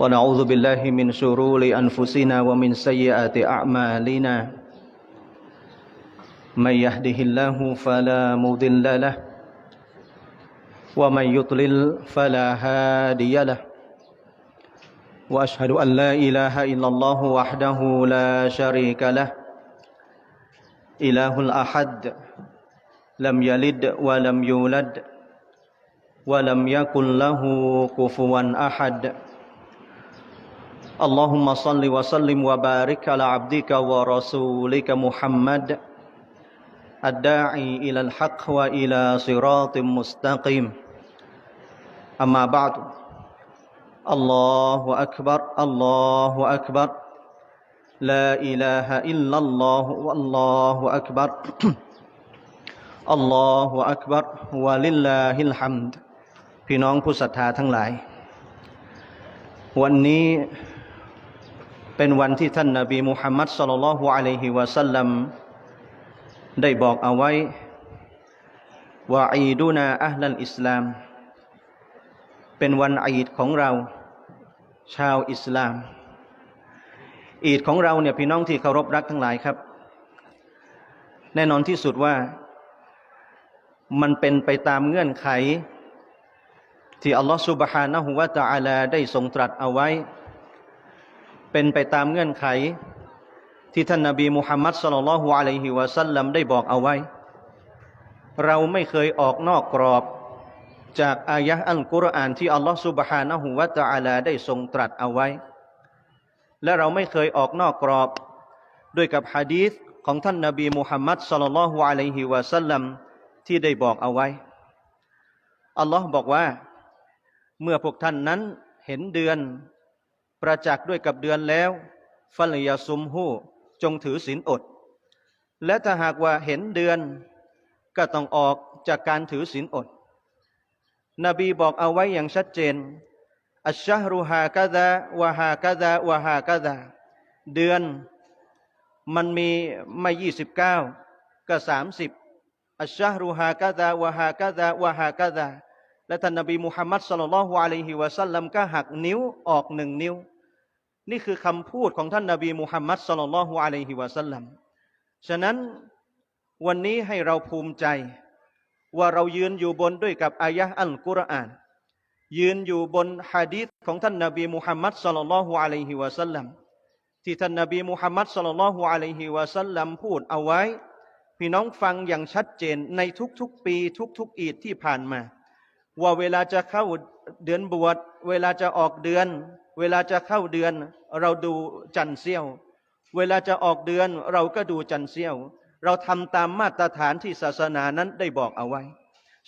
ونعوذ بالله من شرور أنفسنا ومن سيئات أعمالنا. من يهده الله فلا مضل له ومن يضلل فلا هادي له. وأشهد أن لا إله إلا الله وحده لا شريك له. إله الأحد لم يلد ولم يولد ولم يكن له كفوا أحد. اللهم صل وسلم وبارك على عبدك ورسولك محمد الداعي إلى الحق وإلى صراط مستقيم أما بعد الله أكبر الله أكبر لا إله إلا الله والله أكبر อัลลอฮฺอักบัรวะลิลลาฮิลฮัมดพี่น้องผู้ศรัทธาทั้งหลาย วันนี้ เป็นวันที่ท่านนาบีมุฮัมมัดสุลลัลลอฮุอะลัยฮิวะสัลลัมได้บอกเอาไว้ว่าอีดูนาอัลลัลอิสลาม เป็นวันอีดของเรา ชาวอิสลาม อีดของเราเนี่ยพี่น้องที่เคารพรักทั้งหลายครับ แน่นอนที่สุดว่า มันเป็นไปตามเงื่อนไข ที่อัลลอฮฺสุบฮานะฮุวาตะอาลาได้ทรงตรัสเอาไว้ เป็นไปตามเงื่อนไข ที่ท่านนาบีมุฮัมมัดสลลัลฮุอะลัยฮิวะสัลลัมได้บอกเอาไว้ เราไม่เคยออกนอกกรอบจากอายะห์อัลกุรอานที่อัลลอฮฺสุบฮานะฮุวาตะอาลาได้ทรงตรัสเอาไว้ และเราไม่เคยออกนอกกรอบ ด้วยกับฮะดีษของท่านนาบีมุฮัมมัดสลลัลฮุอะลัยฮิวะสัลลัมที่ได้บอกเอาไว้ อัลลอฮ์บอกว่า เมื่อพวกท่านนั้นเห็นเดือน ประจักษ์ด้วยกับเดือนแล้วฟัลยาซุมหูจงถือศีลอด และถ้าหากว่าเห็นเดือน ก็ต้องออกจากการถือศีลอด นบีบอกเอาไว้อย่างชัดเจน อัชชฮรุฮากะดาวะฮากะดาวะฮากะดาเดือนมันมีไม่ยี่สิบเก้าก็สามสิบอัชชฮรุฮากะดาวะฮากะดาวะฮากะดาและท่านนบีมุฮัมมัดสุลลัลฮุอะลัยฮิวะสัลลัมก็หักนิ้วออกหนึ่งนิ้ว นี่คือคำพูดของท่านนบีมุฮัมมัดสลลัลฮุอะลัยฮิวะสัลลัมฉะนั้นวันนี้ให้เราภูมิใจ ว่าเรายืนอยู่บนด้วยกับอายะห์อัลกุรอาน ยืนอยู่บนฮะดีษของท่านนบีมุฮัมมัดสลลัลฮุอะลัยฮิวะสัลลัมที่ท่านนบีมุฮัมมัดสลลัลฮุอะลัยฮิวะสัลลัมพูดเอาไว้ พี่น้องฟังอย่างชัดเจนในทุกๆ ปี ทุกๆ อีดที่ผ่านมา ว่าเวลาจะเข้าเดือนบวชเวลาจะออกเดือน เวลาจะเข้าเดือน เราดูจันเสี้ยว เวลาจะออกเดือนเราก็ดูจันเสี้ยว เราทำตามมาตรฐานที่ศาสนานั้นได้บอกเอาไว้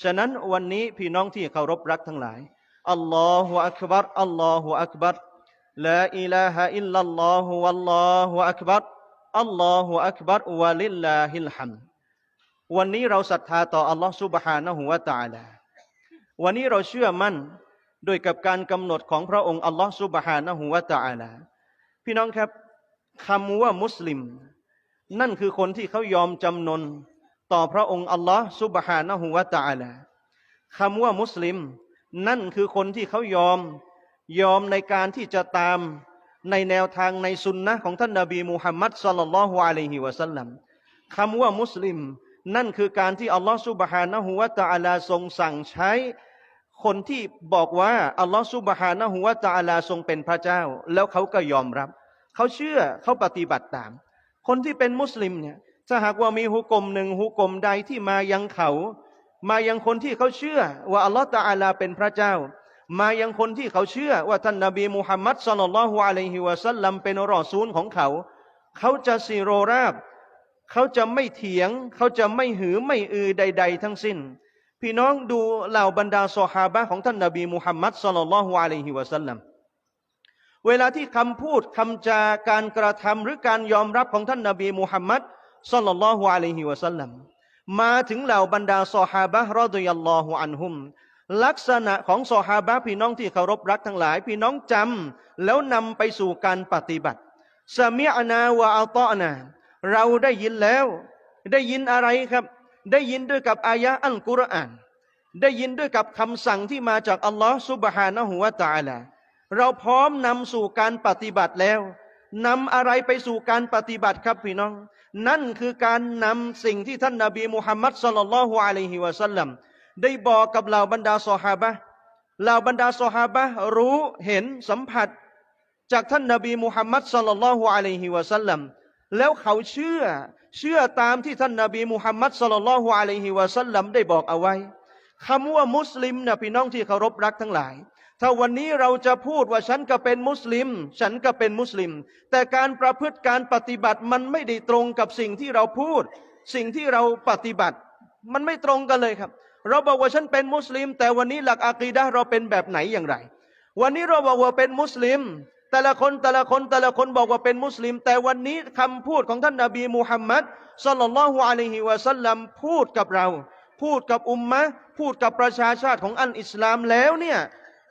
ฉะนั้นวันนี้พี่น้องที่เคารพรักทั้งหลาย อัลลอฮฺอักบัรอัลลอฮฺอักบัรลาอิลาฮะอิลลัลลอฮฺวัลลอฮฺอักบัรอัลลอฮฺอักบัรวะลิลลาฮิลฮัมดวันนี้เราศรัทธาต่ออัลลอฮฺ سبحانه และ تعالى วันนี้เราเชื่อมั่น ด้วยกับการกำหนดของพระองค์อัลลอฮ์สุบฮานะฮุวะตะอาลาพี่น้องครับคำว่ามุสลิม นั่นคือคนที่เขายอมจำนนต่อพระองค์อัลลอฮ์สุบฮานะฮุวะตะอาลาคำว่ามุสลิม นั่นคือคนที่เขายอมยอมในการที่จะตามในแนวทางในสุนนะของท่านนาบีมูฮัมมัดสัลลัลลอฮุอะลัยฮิวะสัลลัมคำว่ามุสลิม นั่นคือการที่อัลลอฮ์สุบฮานะฮุวะตะอาลาทรงสั่งใช้ คนที่บอกว่าอัลลอฮฺสุบฮานะฮูวะตะอาลาทรงเป็นพระเจ้า แล้วเขาก็ยอมรับ เขาเชื่อเขาปฏิบัติตาม คนที่เป็นมุสลิมเนี่ยถ้าหากว่ามีฮุกกลมหนึ่งฮุกกลมใดที่มายังเขา มายังคนที่เขาเชื่อ ว่าอัลลอฮฺตะอาลาเป็นพระเจ้า มายังคนที่เขาเชื่อ ว่าท่านนบีมุฮัมมัดสุลลัลลอฮุอะลัยฮิวะสัลลัมเป็นรอซูลของเขา เขาจะซีโรราบ เขาจะไม่เถียง เขาจะไม่หือไม่อือใด ๆ ทั้งสิ้น พี่น้องดูเหล่าบรรดาซอฮาบะของท่านนบีมุฮัมมัดสลลัลลอฮุอะลัยฮิวะสัลลัมเวลาที่คำพูดคำจาการกระทำหรือการยอมรับของท่านนบีมุฮัมมัดสลลัลลอฮุอะลัยฮิวะสัลลัมมาถึงเหล่าบรรดาซอฮาบะรอดุยัลลอฮุอันฮุมลักษณะของซอฮาบะพี่น้องที่เคารพรักทั้งหลาย พี่น้องจำแล้วนำไปสู่การปฏิบัติสมิอานาวะอัลตอนาเราได้ยินแล้ว ได้ยินอะไรครับ ได้ยินด้วยกับอายะอัลกุรอาน ได้ยินด้วยกับคำสั่งที่มาจากอัลลอฮ์สุบฮานะฮูวาตาละเราพร้อมนำสู่การปฏิบัติแล้วนำอะไรไปสู่การปฏิบัติครับพี่น้อง นั่นคือการนำสิ่งที่ท่านนาบีมุฮัมมัดสลลัลลอฮุอะลัยฮิวะสัลลัมได้บอกกับเหล่าบรรดาสหายบะเหล่าบรรดาสหายบะรู้เห็นสัมผัส จากท่านนาบีมุฮัมมัดสลลัลลอฮุอะลัยฮิวะสัลลัมแล้วเขาเชื่อ เชื่อตามที่ท่านนบีมุฮัมมัดสลลัลลอฮุอะลัยฮิวะสัลลัมได้บอกเอาไว้คำว่ามุสลิมนะพี่น้องที่เคารพรักทั้งหลาย ถ้าวันนี้เราจะพูดว่าฉันก็เป็นมุสลิม ฉันก็เป็นมุสลิม แต่การประพฤติการปฏิบัติมันไม่ได้ตรงกับสิ่งที่เราพูด สิ่งที่เราปฏิบัติ มันไม่ตรงกันเลยครับ เราบอกว่าฉันเป็นมุสลิม แต่วันนี้หลักอะกีดะเราเป็นแบบไหนอย่างไร วันนี้เราบอกว่าเป็นมุสลิม แต่ละคนแต่ละคนแต่ละคนบอกว่าเป็นมุสลิม แต่วันนี้คำพูดของท่านนบีมุฮัมมัดสลลัลลอฮุอะลัยฮิวะสัลลัมพูดกับเรา พูดกับอุมมะพูดกับประชาชาติของอันอิสลามแล้วเนี่ย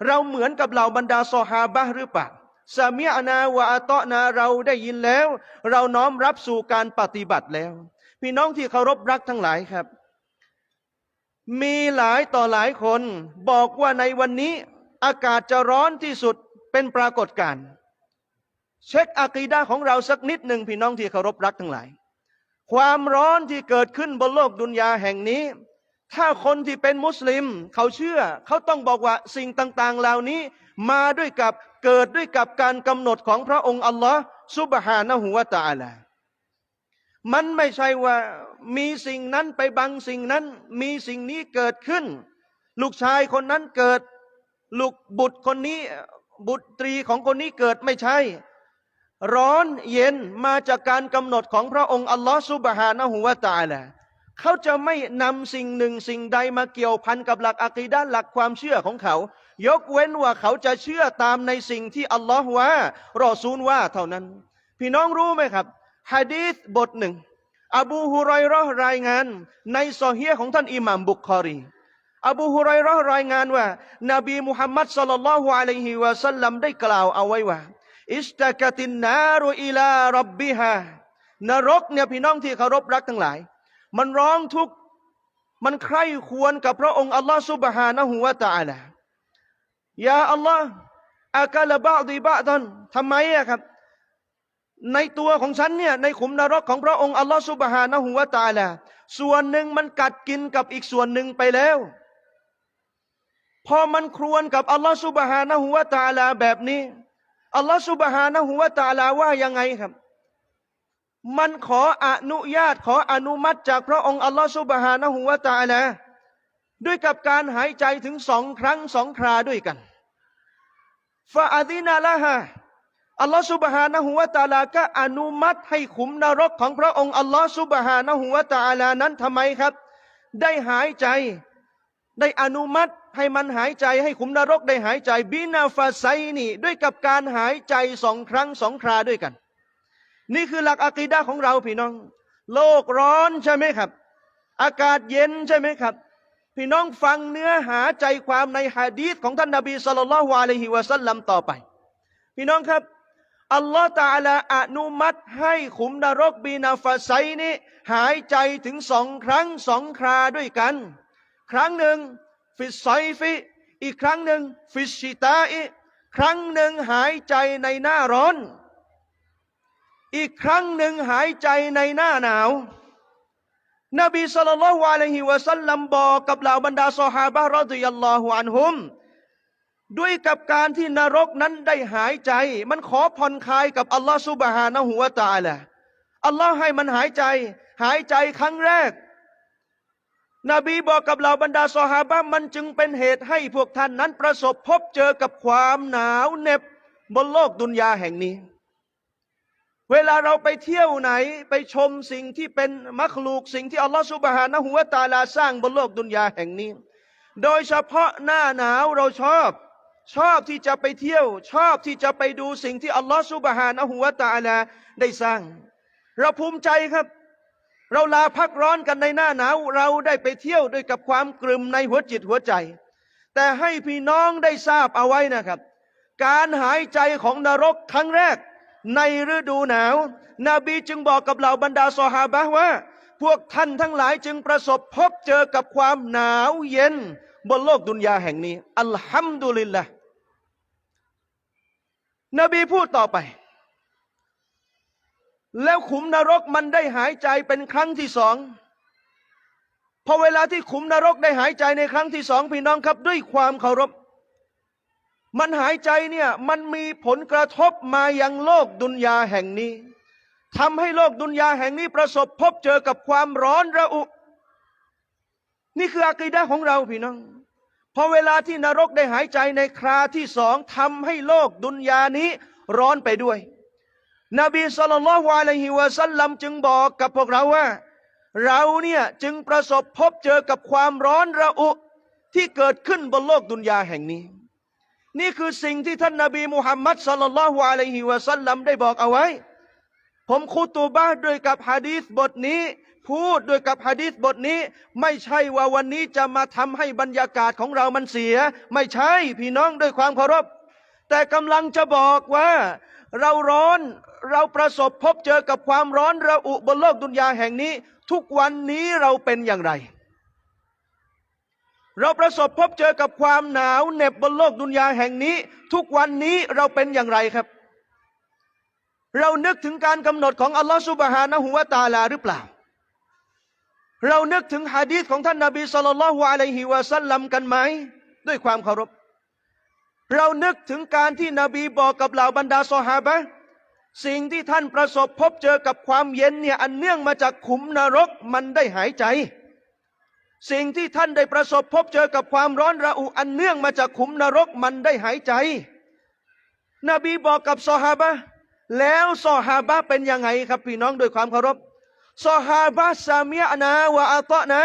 เราเหมือนกับเหล่าบรรดาซอฮาบะหรือเปล่าสามีอนาวะอาตอนาเราได้ยินแล้ว เราน้อมรับสู่การปฏิบัติแล้ว พี่น้องที่เคารพรักทั้งหลายครับ มีหลายต่อหลายคน บอกว่าในวันนี้อากาศจะร้อนที่สุด เป็นปรากฏการณ์เช็คอากีดาของเราสักนิดหนึ่งพี่น้องที่เคารพรักทั้งหลาย ความร้อนที่เกิดขึ้นบนโลกดุนยาแห่งนี้ ถ้าคนที่เป็นมุสลิม เขาเชื่อ เขาต้องบอกว่าสิ่งต่างๆ เหล่านี้ มาด้วยกับเกิดด้วยกับการกำหนดของพระองค์อัลลอฮ์ซุบฮานะฮูวะตาลามันไม่ใช่ว่ามีสิ่งนั้นไปบังสิ่งนั้น มีสิ่งนี้เกิดขึ้น ลูกชายคนนั้นเกิด ลูกบุตรคนนี้ บุตรีของคนนี้เกิดไม่ใช่ ร้อนเย็นมาจากการกำหนดของพระองค์อัลลอฮฺซุบฮานะฮูวะตาลาเขาจะไม่นำสิ่งหนึ่งสิ่งใดมาเกี่ยวพันกับหลักอะกีดะห์หลักความเชื่อของเขา ยกเว้นว่าเขาจะเชื่อตามในสิ่งที่อัลลอฮ์ว่ารอซูลว่าเท่านั้น พี่น้องรู้ไหมครับฮะดีษบทหนึ่งอบูฮุไรราะห์รายงาน ในซอฮีฮ์ของท่านอิหม่ามบุคคอรี อบูฮุไรร์รายงานว่า นบีมุฮัมมัดสัลลัลลอฮุอะลัยฮิวะสัลลัมได้กล่าวเอาไว้ว่า อิสตะกตินนารุอิลารับบิฮานรกเนี่ยพี่น้องที่เคารพรักทั้งหลาย มันร้องทุกข์มันใคร่ควรกับพระองค์อัลลอฮ์ซุบฮานะฮูวะตะอาลายาอัลลอฮ์อากาลบะดีบะดันทำไมอะครับ ในตัวของฉันเนี่ยในขุมนรกของพระองค์อัลลอฮ์ซุบฮานะฮูวะตะอาลาส่วนหนึ่งมันกัดกินกับอีกส่วนหนึ่งไปแล้ว พอมันครวนกับอัลลอฮ์ซุบฮานะฮูวะตาลาแบบนี้อัลลอฮ์ซุบฮานะฮูวะตาลาว่ายังไงครับ มันขออนุญาตขออนุมัติจากพระองค์อัลลอฮ์ซุบฮานะฮูวะตาลาด้วยกับการหายใจถึงสองครั้งสองคราด้วยกันฟาอาดินาละฮะอัลลอฮ์ซุบฮานะฮูวะตาลาก็อนุมัติให้ขุมนรกของพระองค์อัลลอฮ์ซุบฮานะฮูวะตาลานั้นทำไมครับ ได้หายใจ ได้อนุมัติ ให้มันหายใจให้ขุมนรกได้หายใจบินาฟาไซนี่ด้วยกับการหายใจสองครั้งสองคราด้วยกัน นี่คือหลักอะกีดะห์ของเราพี่น้อง โลกร้อนใช่ไหมครับ อากาศเย็นใช่ไหมครับ พี่น้องฟังเนื้อหาใจความในฮะดีษของท่านนบีสุลต่านละฮ์อะลัยฮิวะสัลลัมต่อไป พี่น้องครับอัลลอฮฺตะอาลาอนุมัติให้ขุมนรกบีนาฟาไซนี้หายใจถึงสองครั้งสองคราด้วยกัน ครั้งหนึ่ง ฟิสไซฟิอีกครั้งหนึ่งฟิชชิตาอีครั้งหนึ่งหายใจในหน้าร้อน อีกครั้งหนึ่งหายใจในหน้าหนาว นบีสุลต่านละฮ์อะลัยฮิวะสัลลัมบอกกับเหล่าบรรดาซอฮาบะรอฎิยัลลอฮุอันฮุมด้วยกับการที่นรกนั้นได้หายใจ มันขอผ่อนคลายกับอัลลอฮ์ซุบฮานะฮูวตะอาลาอัลลอฮ์ให้มันหายใจ หายใจครั้งแรก นบีบอกกับเหล่าบรรดาซอฮาบะมันจึงเป็นเหตุให้พวกท่านนั้นประสบพบเจอกับความหนาวเหน็บบนโลกดุนยาแห่งนี้ เวลาเราไปเที่ยวไหนไปชมสิ่งที่เป็นมักลูกสิ่งที่อัลลอฮฺสุบฮานะฮูวตาลาสร้างบนโลกดุนยาแห่งนี้ โดยเฉพาะหน้าหนาวเราชอบ ชอบที่จะไปเที่ยว ชอบที่จะไปดูสิ่งที่อัลลอฮฺสุบฮานะฮูวตาลาได้สร้าง เราภูมิใจครับ เราลาพักร้อนกันในหน้าหนาวเราได้ไปเที่ยวด้วยกับความกลุ่มในหัวจิตหัวใจ แต่ให้พี่น้องได้ทราบเอาไว้นะครับ การหายใจของนรกครั้งแรก ในฤดูหนาว นบีจึงบอกกับเหล่าบรรดาซอฮาบะห์ว่า พวกท่านทั้งหลายจึงประสบพบเจอกับความหนาวเย็น บนโลกดุนยาแห่งนี้ อัลฮัมดุลิลละนบีพูดต่อไป แล้วขุมนรกมันได้หายใจเป็นครั้งที่สองพอเวลาที่ขุมนรกได้หายใจในครั้งที่สองพี่น้องครับ ด้วยความเคารพ มันหายใจเนี่ยมันมีผลกระทบมายังโลกดุนยาแห่งนี้ทำให้โลกดุนยาแห่งนี้ประสบพบเจอกับความร้อนระอุ นี่คืออากีดะของเราพี่น้องพอเวลาที่นรกได้หายใจในคราที่สองทำให้โลกดุนยานี้ร้อนไปด้วย นบีสุลต่านละฮ์อะลัยฮิวะสัลลัมจึงบอกกับพวกเราว่า เราเนี่ยจึงประสบพบเจอกับความร้อนระอุที่เกิดขึ้นบนโลกดุนยาแห่งนี้ นี่คือสิ่งที่ท่านนบีมุฮัมมัดสุลลัลลอฮุอะลัยฮิวะสัลลัมได้บอกเอาไว้ ผมคุตูบะห์ด้วยกับฮะดีษบทนี้ พูดด้วยกับฮะดีษบทนี้ ไม่ใช่ว่าวันนี้จะมาทำให้บรรยากาศของเรามันเสีย ไม่ใช่พี่น้องด้วยความเคารพ แต่กำลังจะบอกว่า เราร้อน เราประสบพบเจอกับความร้อนระอุบนโลกดุนยาแห่งนี้ ทุกวันนี้เราเป็นอย่างไร เราประสบพบเจอกับความหนาวเหน็บบนโลกดุนยาแห่งนี้ ทุกวันนี้เราเป็นอย่างไรครับ เรานึกถึงการกำหนดของอัลลอฮฺสุบฮานะฮูวะตาลาหรือเปล่า เรานึกถึงฮะดีษของท่านนาบีสุลต่านละฮ์อะลัยฮิวะสัลลัมกันไหมด้วยความเคารพเรานึกถึงการที่นบีบอกกับเหล่าบรรดาซอฮาบะ สิ่งที่ท่านประสบพบเจอกับความเย็นเนี่ยอันเนื่องมาจากขุมนรกมันได้หายใจ สิ่งที่ท่านได้ประสบพบเจอกับความร้อนระอุอันเนื่องมาจากขุมนรกมันได้หายใจ นบีบอกกับซอฮาบะแล้วซอฮาบะเป็นยังไงครับพี่น้องโดยความเคารพซอฮาบะซามียนาวะอัตะนะ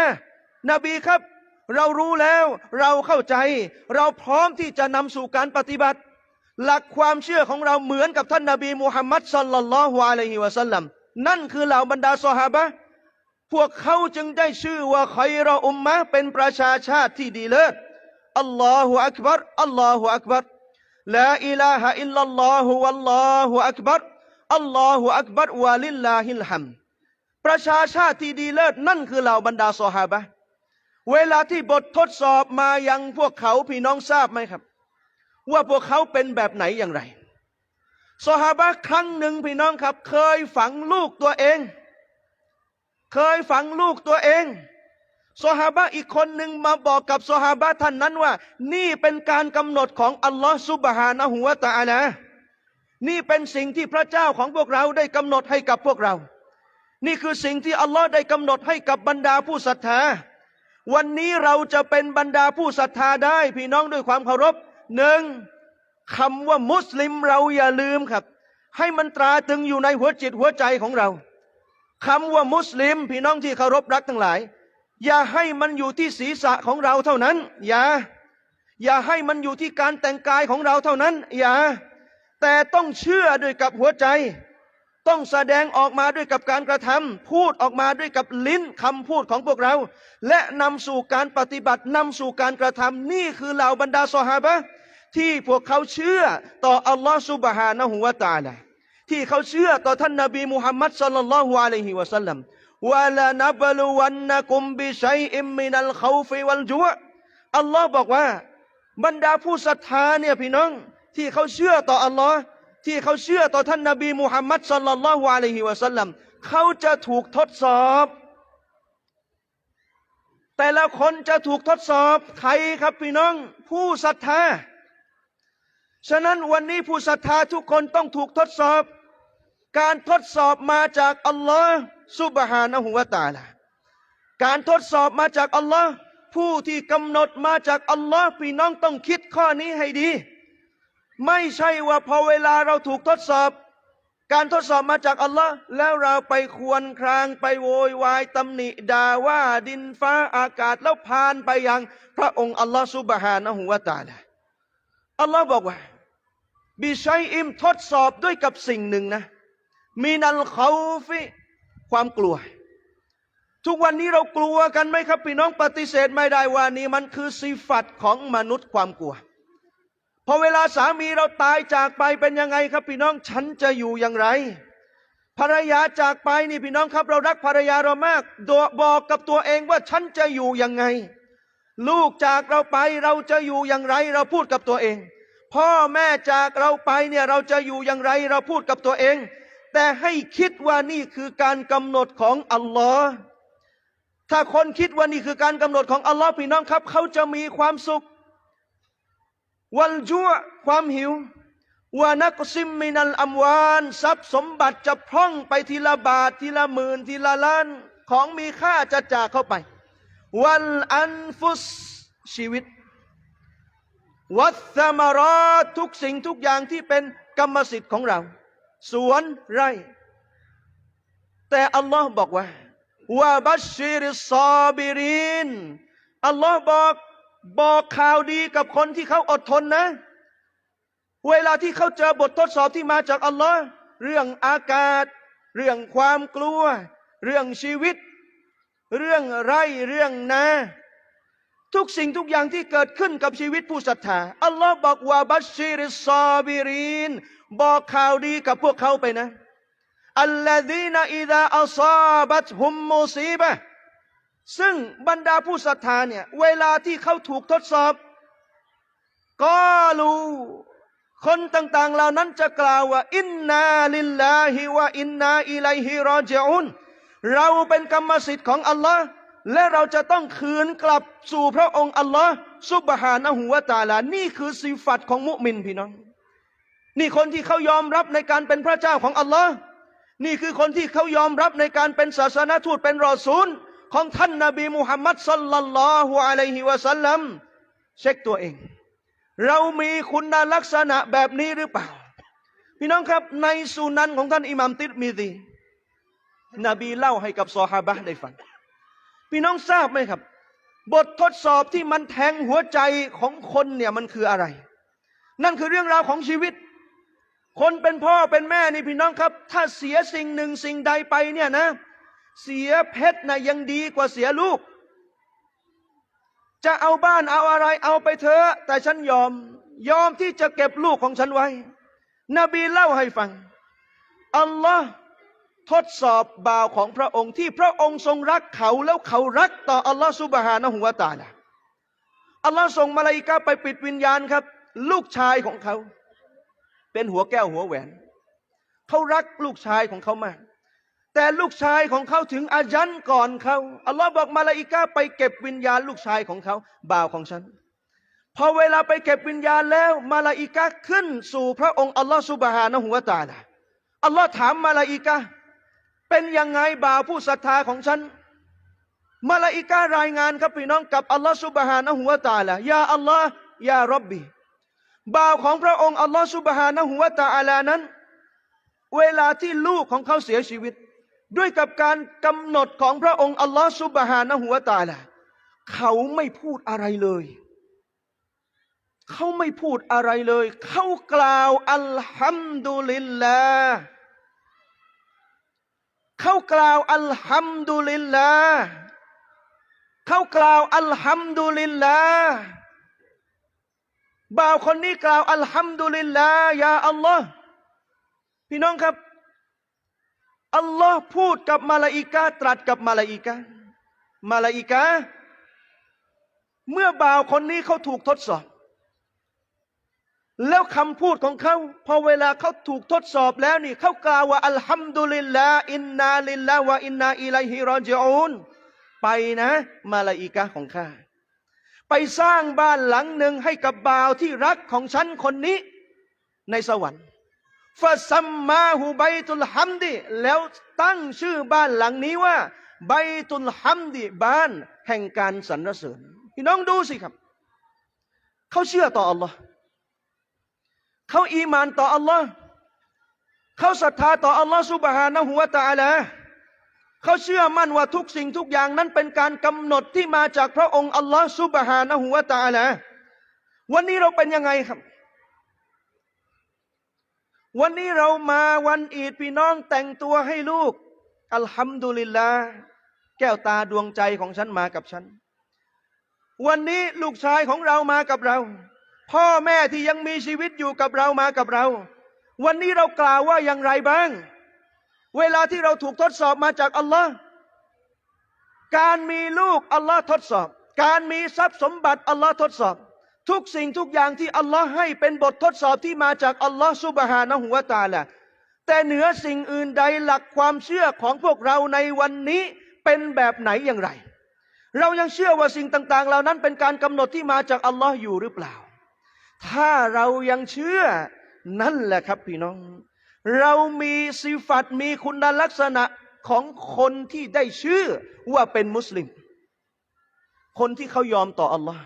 นบีครับ เรารู้แล้วเราเข้าใจ เราพร้อมที่จะนำสู่การปฏิบัติ หลักความเชื่อของเราเหมือนกับท่านนาบีมุฮัมมัดสัลลัลลอฮุอะลัยฮิวะสัลลัมนั่นคือเหล่าบรรดาซอฮาบะพวกเขาจึงได้ชื่อว่าคอยรออุมมะเป็นประชาชาติที่ดีเลิศอัลลอฮฺอักบัรอัลลอฮฺอักบัรลาอิลาฮะอิลลัลลอฮฺวัลลอฮฺอักบัรอัลลอฮฺอักบัรวะลิลลาฮิลฮัมประชาชาติที่ดีเลิศนั่นคือเหล่าบรรดาซอฮาบะเวลาที่บททดสอบมายังพวกเขาพี่น้องทราบไหมครับ ว่าพวกเขาเป็นแบบไหนอย่างไรซอฮาบะครั้งหนึ่งพี่น้องครับ เคยฝังลูกตัวเอง เคยฝังลูกตัวเองซอฮาบะอีกคนหนึ่งมาบอกกับซอฮาบะท่านนั้นว่า นี่เป็นการกำหนดของอัลลอฮฺซุบฮานะฮูวตะอาลานี่เป็นสิ่งที่พระเจ้าของพวกเราได้กำหนดให้กับพวกเรา นี่คือสิ่งที่อัลลอฮ์ได้กำหนดให้กับบรรดาผู้ศรัทธา วันนี้เราจะเป็นบรรดาผู้ศรัทธาได้ พี่น้องด้วยความเคารพ หนึ่งคำว่ามุสลิมเราอย่าลืมครับ ให้มันตราตรึงอยู่ในหัวจิตหัวใจของเราคำว่ามุสลิม พี่น้องที่เคารพรักทั้งหลาย อย่าให้มันอยู่ที่ศีรษะของเราเท่านั้น อย่า อย่าให้มันอยู่ที่การแต่งกายของเราเท่านั้น อย่า แต่ต้องเชื่อด้วยกับหัวใจ ต้องแสดงออกมาด้วยกับการกระทำพูดออกมาด้วยกับลิ้นคำพูดของพวกเรา และนำสู่การปฏิบัตินำสู่การกระทำนี่คือเหล่าบรรดาซอฮาบะ ที่พวกเขาเชื่อต่ออัลลอฮฺสุบฮานะฮูวะตาลาที่เขาเชื่อต่อท่านนบีมุฮัมมัดสัลลัลลอฮุอะลัยฮิวะสัลลัมวะลานับลุวันนะกุมบิชัยอิมมินัลขาวฟิวัลจุวอัลลอฮ์บอกว่า บรรดาผู้ศรัทธาเนี่ยพี่น้อง ที่เขาเชื่อต่ออัลลอฮ์ที่เขาเชื่อต่อท่านนบีมุฮัมมัดสัลลัลลอฮุอะลัยฮิวะสัลลัมเขาจะถูกทดสอบ แต่ละคนจะถูกทดสอบใครครับพี่น้อง ผู้ศรัทธา ฉะนั้นวันนี้ผู้ศรัทธาทุกคนต้องถูกทดสอบ การทดสอบมาจากอัลลอฮ์ซุบฮานะฮูวะตาลาการทดสอบมาจากอัลลอฮ์ผู้ที่กำหนดมาจากอัลลอฮ์พี่น้องต้องคิดข้อนี้ให้ดี ไม่ใช่ว่าพอเวลาเราถูกทดสอบ การทดสอบมาจากอัลลอฮ์แล้วเราไปควรครางไปโวยวายตำหนิด่าว่าดินฟ้าอากาศแล้วพานไปยัง พระองค์อัลลอฮ์ซุบฮานะฮูวะตาลาอัลลอฮ์บอกว่า บิชัยอิมทดสอบด้วยกับสิ่งหนึ่งนะ มีนัลเขาฟิความกลัว ทุกวันนี้เรากลัวกันไหมครับพี่น้องปฏิเสธไม่ได้ว่านี่มันคือสิฟัตของมนุษย์ความกลัว พอเวลาสามีเราตายจากไปเป็นยังไงครับพี่น้องฉันจะอยู่อย่างไร ภรรยาจากไปนี่พี่น้องครับ เรารักภรรยาเรามากดบอกกับตัวเองว่าฉันจะอยู่ยังไง ลูกจากเราไปเราจะอยู่อย่างไร เราพูดกับตัวเอง พ่อแม่จากเราไปเนี่ยเราจะอยู่อย่างไรเราพูดกับตัวเอง แต่ให้คิดว่านี่คือการกำหนดของอัลลอฮ์ถ้าคนคิดว่านี่คือการกำหนดของอัลลอฮ์พี่น้องครับ เขาจะมีความสุข วัลจัวความหิววานักซิมมินัลอัมวานทรัพย์สมบัติจะพร่องไปทีละบาททีละหมื่นทีละล้าน ของมีค่าจะจากเข้าไป วันอันฟุสชีวิต วัตมารอทุกสิ่งทุกอย่างที่เป็นกรรมสิทธิ์ของเรา สวนไร่ แต่อัลลอฮ์บอกว่าว่าบัชชิริซอบิรินอัลลอฮ์บอกบอกข่าวดีกับคนที่เขาอดทนนะ เวลาที่เขาเจอบททดสอบที่มาจากอัลลอฮ์เรื่องอากาศ เรื่องความกลัว เรื่องชีวิต เรื่องไร่เรื่องนา ทุกสิ่งทุกอย่างที่เกิดขึ้นกับชีวิตผู้ศรัทธา อัลลอฮ์บอกว่าบัชชิริซอบิรินบอกข่าวดีกับพวกเขาไปนะอัลลดีนอิดาอัลซาบัตฮุมมูซีบะซึ่งบรรดาผู้ศรัทธาเนี่ย เวลาที่เขาถูกทดสอบก็รู้คนต่างๆ เหล่านั้นจะกล่าวว่า อินนาลิลลาฮิวะอินนาอิลัยฮิรอจิอุนเราเป็นกรรมสิทธิ์ของอัลลอฮ์ และเราจะต้องคืนกลับสู่พระองค์อัลลอฮ์ซุบฮานะฮูวะตาลา นี่คือสิฟัตของมุมินพี่น้อง นี่คนที่เขายอมรับในการเป็นพระเจ้าของอัลลอฮ์นี่คือคนที่เขายอมรับในการเป็นศาสนาทูตเป็นรอซูล ของท่านนบีมุฮัมมัดสัลลัลลอฮุอะลัยฮิวะสัลลัมเช็คตัวเอง เรามีคุณลักษณะแบบนี้หรือเปล่า พี่น้องครับในสุนันของท่านอิหมัมติดมีดีนบีเล่าให้กับซอฮาบะได้ฟัง พี่น้องทราบไหมครับ บททดสอบที่มันแทงหัวใจของคนเนี่ยมันคืออะไร นั่นคือเรื่องราวของชีวิต คนเป็นพ่อเป็นแม่นี่พี่น้องครับ ถ้าเสียสิ่งหนึ่งสิ่งใดไปเนี่ยนะ เสียเพชรนะยังดีกว่าเสียลูก จะเอาบ้านเอาอะไรเอาไปเถอะแต่ฉันยอมยอมที่จะเก็บลูกของฉันไว้ นบีเล่าให้ฟังอัลลอฮ์ ทดสอบบ่าวของพระองค์ที่พระองค์ทรงรักเขาแล้วเขารักต่ออัลลอฮ์ซุบฮานะฮุวาตาละอัลลอฮ์ส่งมาลาอิกาไปปิดวิญญาณครับ ลูกชายของเขา เป็นหัวแก้วหัวแหวน เขารักลูกชายของเขามาก แต่ลูกชายของเขาถึงอายันก่อนเขาอัลลอฮ์บอกมาลาอิกาไปเก็บวิญญาณลูกชายของเขา บ่าวของฉันพอเวลาไปเก็บวิญญาณแล้วมาลาอิกาขึ้นสู่พระองค์อัลลอฮ์ซุบฮานะฮุวาตาละอัลลอฮ์ถามมาลาอิกา เป็นยังไงบ่าวผู้ศรัทธาของฉันมาลาอิการายงานครับพี่น้องกับอัลลอฮ์ซุบฮานะฮุวาตาละยาอัลลอฮ์ยารับบีบ่าวของพระองค์อัลลอฮ์ซุบฮานะฮุวาตาลานั้น เวลาที่ลูกของเขาเสียชีวิต ด้วยกับการกำหนดของพระองค์อัลลอฮ์ซุบฮานะฮุวาตาลาเขาไม่พูดอะไรเลย เขาไม่พูดอะไรเลย เขากล่าวอัลฮัมดุลิลลาห์ เขากล่าวอัลฮัมดุลิลลาห์เขากล่าวอัลฮัมดุลิลลาห์บ่าวคนนี้กล่าวอัลฮัมดุลิลลาห์ยาอัลลอฮ์พี่น้องครับ อัลลอฮ์พูดกับมาลาอิกาตรัสกับมาลาอิกามาลาอิกาเมื่อบ่าวคนนี้เขาถูกทดสอบ แล้วคำพูดของเขาพอเวลาเขาถูกทดสอบแล้วนี่เขากล่าวว่าอัลฮัมดุลิลลาอินนาลิลลาวะอินนาอิลัยฮิรอจิอูนไปนะ มาลาอิกาของข้า ไปสร้างบ้านหลังหนึ่งให้กับบ่าวที่รักของฉันคนนี้ ในสวรรค์ฟาซัมมาหูไบตุลฮัมดีแล้วตั้งชื่อบ้านหลังนี้ว่า ไบตุลฮัมดีบ้านแห่งการสรรเสริญพี่น้องดูสิครับ เขาเชื่อต่ออัลลอฮ์ เขาอีมานต่ออัลลอฮ์เขาศรัทธาต่ออัลลอฮ์สุบฮานะฮูวตาลาเขาเชื่อมั่นว่าทุกสิ่งทุกอย่างนั้นเป็นการกำหนดที่มาจากพระองค์อัลลอฮ์สุบฮานะฮูวตาลาวันนี้เราเป็นยังไงครับ วันนี้เรามาวันอีดพี่น้องแต่งตัวให้ลูก อัลฮัมดุลิลลาห์แก้วตาดวงใจของฉันมากับฉัน วันนี้ลูกชายของเรามากับเรา พ่อแม่ที่ยังมีชีวิตอยู่กับเรามากับเรา วันนี้เรากล่าวว่าอย่างไรบ้าง เวลาที่เราถูกทดสอบมาจากอัลลอฮ์การมีลูกอัลลอฮ์ทดสอบ การมีทรัพย์สมบัติอัลลอฮ์ทดสอบ ทุกสิ่งทุกอย่างที่อัลลอฮ์ให้เป็นบททดสอบที่มาจากอัลลอฮ์ซุบฮานะฮุวาตาละแต่เหนือสิ่งอื่นใดหลักความเชื่อของพวกเราในวันนี้เป็นแบบไหนอย่างไร เรายังเชื่อว่าสิ่งต่าง ๆ เหล่านั้นเป็นการกำหนดที่มาจากอัลลอฮ์อยู่หรือเปล่า ถ้าเรายังเชื่อ นั่นแหละครับพี่น้อง เรามีสิฟัตมีคุณลักษณะของคนที่ได้ชื่อว่าเป็นมุสลิม คนที่เขายอมต่ออัลลอฮ์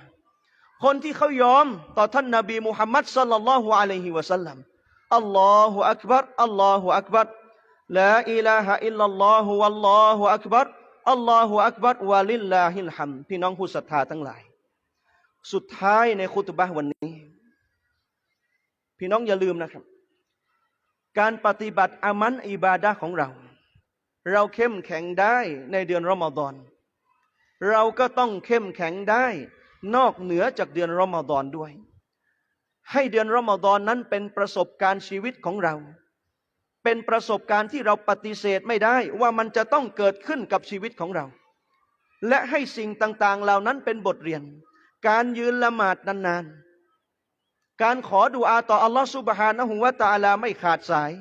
คนที่เขายอมต่อท่านนาบีมุฮัมมัดสัลลัลลอฮุอะลัยฮิวะสัลลัมอัลลอฮฺอักบัรอัลลอฮฺอักบัรลาอิลาฮะอิลลัลลอฮฺวัลลอฮฺอักบัรอัลลอฮฺอักบัรวะลิลลาฮิลฮัมพี่น้องผู้ศรัทธาทั้งหลาย สุดท้ายในคุตบะวันนี้ พี่น้องอย่าลืมนะครับ การปฏิบัติอามันอิบาดะของเรา เราเข้มแข็งได้ในเดือนรอมฎอน เราก็ต้องเข้มแข็งได้นอกเหนือจากเดือนรอมฎอนด้วย ให้เดือนรอมฎอนนั้นเป็นประสบการณ์ชีวิตของเรา เป็นประสบการณ์ที่เราปฏิเสธไม่ได้ว่ามันจะต้องเกิดขึ้นกับชีวิตของเรา และให้สิ่งต่างๆ เหล่านั้นเป็นบทเรียน การยืนละหมาดนานๆ การขอดุอาต่ออัลลอฮฺสุบฮานะฮูวะตาลาไม่ขาดสาย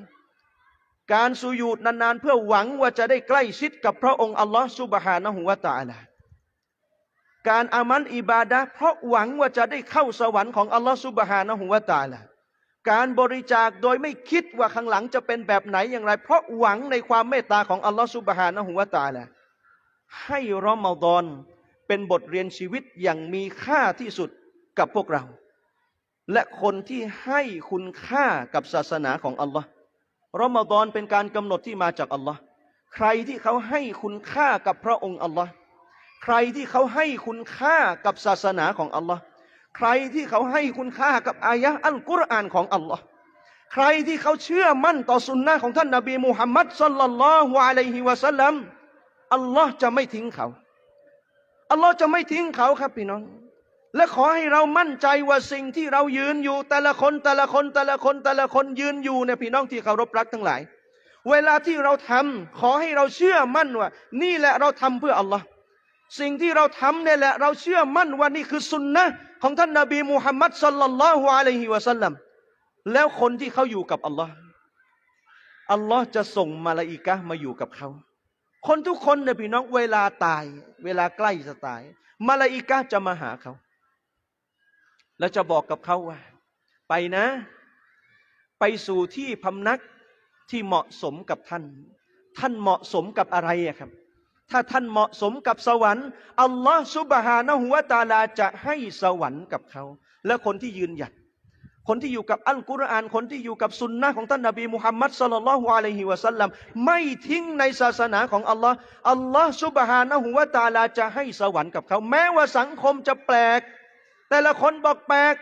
การสุยูดนานๆ เพื่อหวังว่าจะได้ใกล้ชิดกับพระองค์อัลลอฮฺสุบฮานะฮูวะตาลาการอามันอิบาดะเพราะหวังว่าจะได้เข้าสวรรค์ของอัลลอฮฺสุบฮานะฮูวะตาลาการบริจาคโดยไม่คิดว่าข้างหลังจะเป็นแบบไหนอย่างไร เพราะหวังในความเมตตาของอัลลอฮฺสุบฮานะฮูวะตาลาให้รอมฎอนเป็นบทเรียนชีวิตอย่างมีค่าที่สุดกับพวกเรา และคนที่ให้คุณค่ากับศาสนาของอัลลอฮ์รอมฎอนเป็นการกำหนดที่มาจากอัลลอฮ์ใครที่เขาให้คุณค่ากับพระองค์อัลลอฮ์ใครที่เขาให้คุณค่ากับศาสนาของอัลลอฮ์ใครที่เขาให้คุณค่ากับอายะอัลกุรอานของอัลลอฮ์ใครที่เขาเชื่อมั่นต่อสุนนะของท่านนบีมุฮัมมัดสัลลัลลอฮุอะลัยฮิวะสัลลัมอัลลอฮ์จะไม่ทิ้งเขา อัลลอฮ์จะไม่ทิ้งเขาครับพี่น้อง และขอให้เรามั่นใจว่าสิ่งที่เรายืนอยู่ แต่ละคนแต่ละคนแต่ละคนแต่ละคนยืนอยู่เนี่ยพี่น้องที่เคารพรักทั้งหลาย เวลาที่เราทำขอให้เราเชื่อมั่นว่า นี่แหละเราทำเพื่ออัลลอฮ์สิ่งที่เราทำเนี่ยแหละเราเชื่อมั่นว่านี่คือสุนนะของท่านนบีมุฮัมมัดสัลลัลลอฮุอะลัยฮิวะสัลลัมแล้วคนที่เขาอยู่กับอัลลอฮ์อัลลอฮ์จะส่งมาลาอิกะมาอยู่กับเขา คนทุกคนเนี่ยพี่น้องเวลาตาย เวลาใกล้จะตาย มาลาอิกะจะมาหาเขา แล้วจะบอกกับเขาว่า ไปนะ ไปสู่ที่พำนักที่เหมาะสมกับท่าน ท่านเหมาะสมกับอะไรอะครับ ถ้าท่านเหมาะสมกับสวรรค์อัลลอฮฺซุบฮานะฮุวาตาลาจะให้สวรรค์กับเขา และคนที่ยืนหยัดคนที่อยู่กับอัลกุรอานคนที่อยู่กับสุนนะของท่านนบีมุฮัมมัดสลลัลลอฮุอะลัยฮิวะสัลลัมไม่ทิ้งในศาสนาของอัลลอฮ์อัลลอฮ์ซุบฮานะฮุวาตาลาจะให้สวรรค์กับเขา แม้ว่าสังคมจะแปลก แต่ละคนบอกแปลก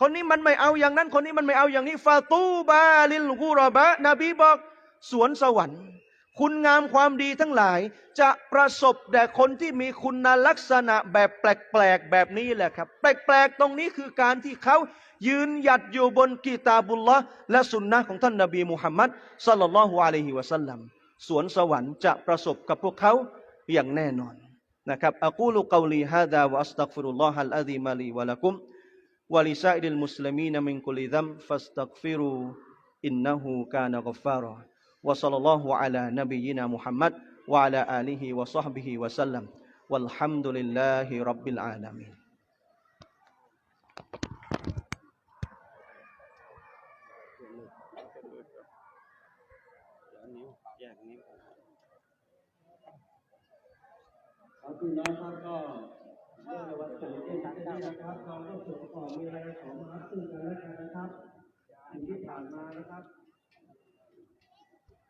คนนี้มันไม่เอาอย่างนั้น คนนี้มันไม่เอาอย่างนี้ฟาตูบาลิลกุรอบะ นบีบอกสวนสวรรค์ คุณงามความดีทั้งหลาย จะประสบแด่คนที่มีคุณลักษณะแบบแปลกๆแบบนี้แหละครับ แปลกๆตรงนี้คือการที่เขายืนหยัดอยู่บนกีตาบุลละและสุนนะของท่านนบีมุฮัมมัดสัลลัลลอฮุอะลัยฮิวะสัลลัมสวนสวรรค์จะประสบกับพวกเขาอย่างแน่นอน นะครับอักูลุกาลีฮาดาวะอัสตักฟิรุลลอฮะอัลอาซีมาลีวะละกุม ولسائر المسلمين من كل ذنب فاستغفروا إنه كان غفارا وصلى الله على نبينا محمد وعلى آله وصحبه وسلم والحمد لله رب العالمين ครับพี่น้องครับก็เมื่อวันศุกร์ที่ผ่านมานะครับเราต้องสวมของมีอะไรสวมมาซึ่งกันและกันนะครับสิ่งที่ผ่านมานะครับ